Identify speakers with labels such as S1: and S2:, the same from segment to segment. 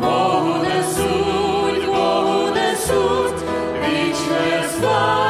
S1: Богу несуть, Богу несуть, вічне слава.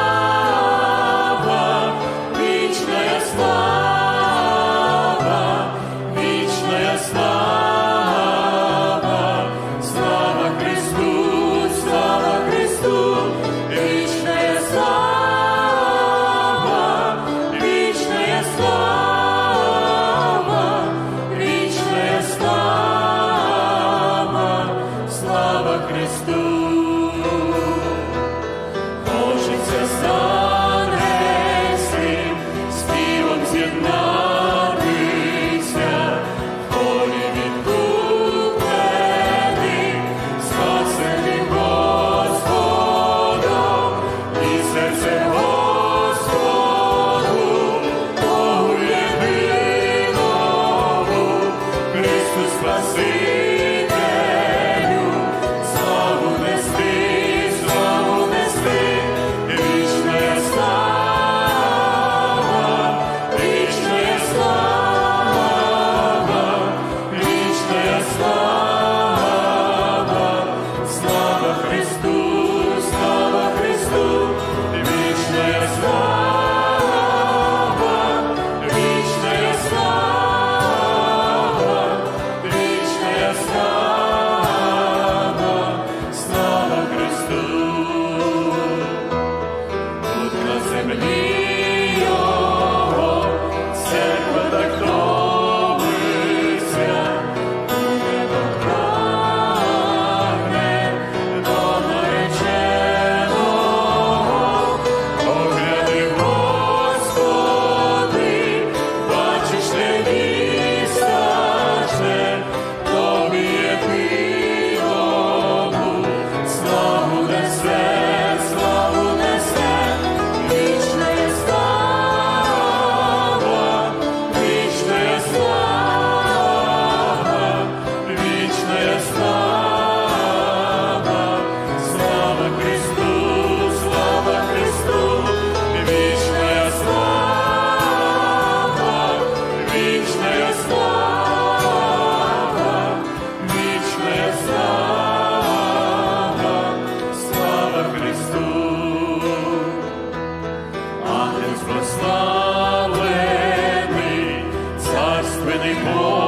S1: fazer. with the poor.